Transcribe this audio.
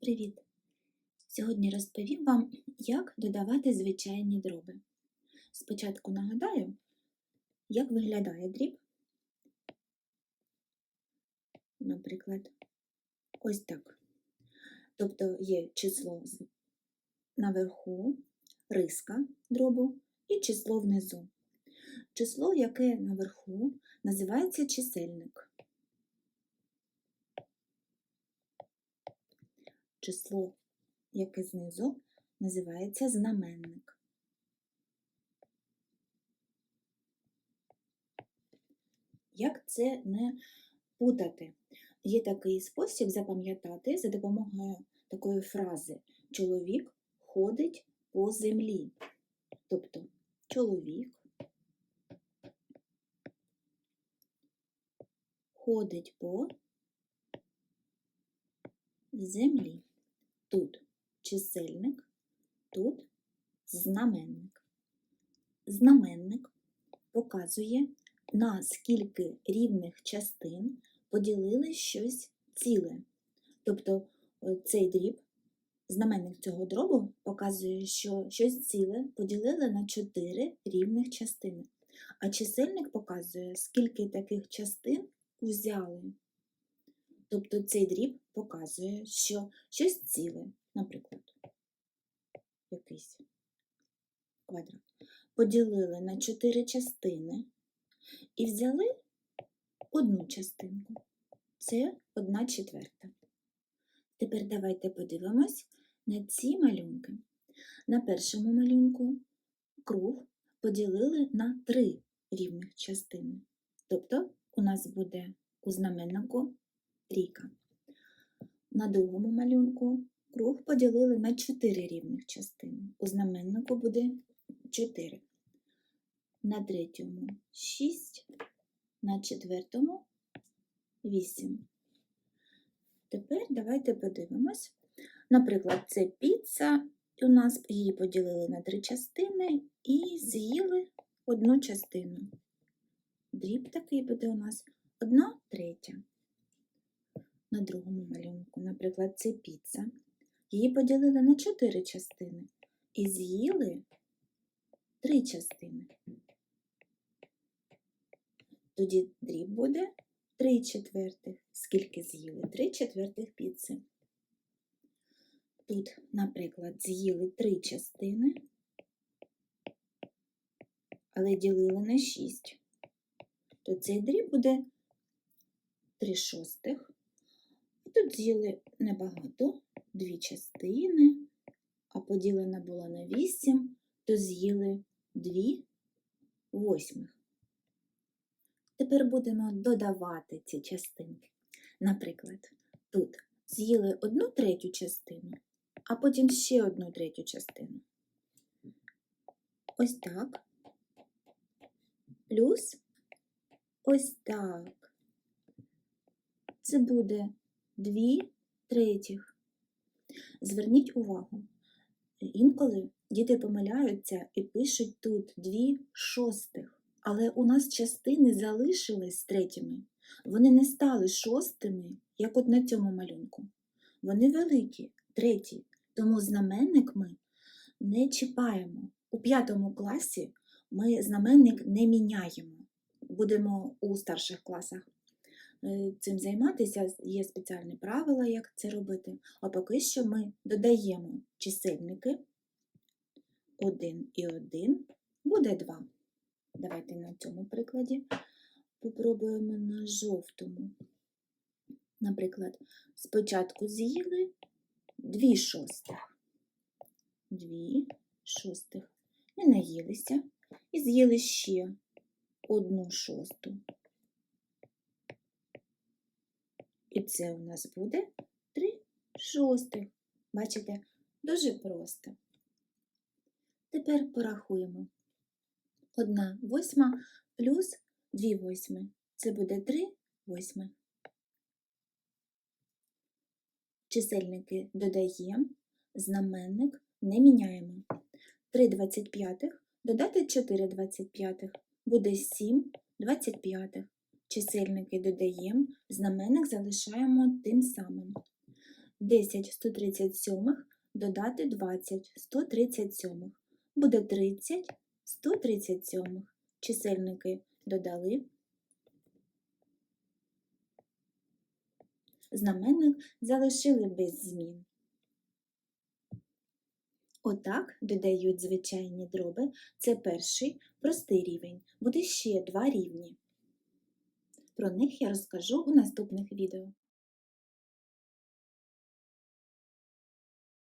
Привіт! Сьогодні розповім вам, як додавати звичайні дроби. Спочатку нагадаю, як виглядає дріб. Наприклад, ось так. Тобто є число наверху, риска дробу і число внизу. Число, яке наверху, називається чисельник. Число, яке знизу, називається знаменник. Як це не путати? Є такий спосіб запам'ятати за допомогою такої фрази Чоловік ходить по землі. Тобто чоловік ходить по землі. Тут чисельник, тут знаменник. Знаменник показує, на скільки рівних частин поділили щось ціле. Тобто е, цей дріб, знаменник цього дробу показує, що щось ціле поділили на 4 рівних частини. А чисельник показує, скільки таких частин узяли. Тобто цей дріб показує, що щось ціле, наприклад, якийсь квадрат, поділили на чотири частини і взяли одну частинку. Це одна четверта. Тепер давайте подивимось на ці малюнки. На першому малюнку круг поділили на три рівних частини. Тобто у нас буде у знаменнику трійка. На другому малюнку круг поділили на 4 рівних частини. У знаменнику буде 4. На третьому 6, на четвертому 8. Тепер давайте подивимось. Наприклад, це піца, у нас її поділили на три частини і з'їли одну частину. Дріб такий буде у нас 1 третя на другому малюнку. Наприклад, це піца. Її поділили на чотири частини і з'їли три частини. Тоді дріб буде 3 четвертих. Скільки з'їли? 3 четвертих піци. Тут, наприклад, з'їли три частини, але ділили на 6. То цей дріб буде 3 шостих. Тут з'їли небагато, дві частини, а поділена була на 8, то з'їли 2 восьмих. Тепер будемо додавати ці частинки. Наприклад, тут з'їли одну третю частину, а потім ще одну третю частину. Ось так. Плюс ось так. Це буде 2 третіх. Зверніть увагу, інколи діти помиляються і пишуть тут 2 шостих. Але у нас частини залишились третіми. Вони не стали шостими, як от на цьому малюнку. Вони великі, треті, тому знаменник ми не чіпаємо. У п'ятому класі ми знаменник не міняємо. Будемо у старших класах цим займатися, є спеціальні правила, як це робити. А поки що ми додаємо чисельники 1 і 1 буде 2. Давайте на цьому прикладі попробуємо на жовтому. Наприклад, спочатку з'їли 2 шостих. 2 шостих. Не наїлися і з'їли ще одну шосту. І це у нас буде 3 шостих. Бачите, дуже просто. Тепер порахуємо. 1 восьма плюс 2 восьми. Це буде 3 восьми. Чисельники додаємо, знаменник не міняємо. 3 25 додати 4 25 буде 7 25. Чисельники додаємо, знаменник залишаємо тим самим. 10 137 додати 20 137. Буде 30 137. Чисельники додали. Знаменник залишили без змін. Отак додають звичайні дроби. Це перший простий рівень. Буде ще два рівні. Про них я розкажу у наступних відео.